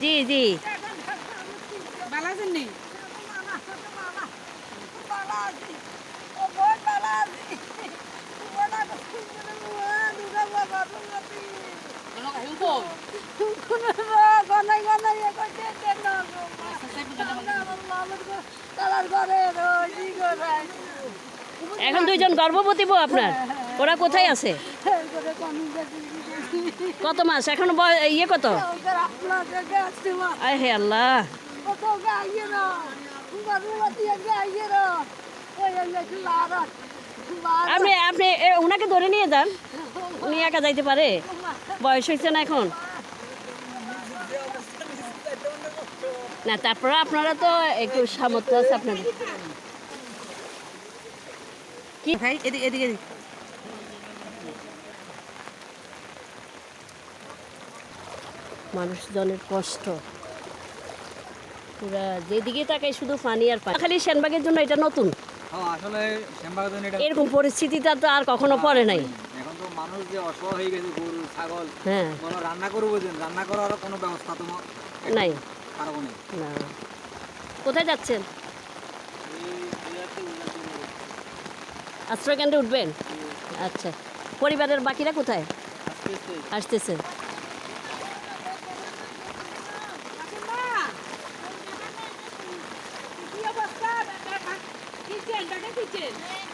জি জি। এখন দুইজন গর্ভবতী বউ আপনার। ওরা কোথায় আছে? কত মাস? এখন ইয়ে কত? আয় হে আল্লাহ। আপনি আপনি ওনাকে ধরে নিয়ে যান। উনি একা যাইতে পারে। বয়স হয়েছে না এখন? না, তারপরে আপনারা তো একটু সামর্থ্য আছে আপনাদের। কি? ভাই এদিকে এদিকে। মানুষজনের কষ্ট। পুরা যেদিকে তাকাই শুধু পানি আর পানি। খালি সেনবাগের জন্য এটা নতুন। হ্যাঁ আসলে এরকম পরিস্থিতিটা তো আর কখনো পড়ে নাই। এখন তো মানুষ যে অসহায় হয়ে গেছে গরু ছাগল হ্যাঁ। রান্না করব রান্না করারও কোনো ব্যবস্থা তো নাই। না না। কোথায় যাচ্ছেন? আশ্রয় কেন্দ্রে উঠবেন আচ্ছা। পরিবারের বাকিরা কোথায়? আসতেছে। কিচেন, টাকা কিচেন।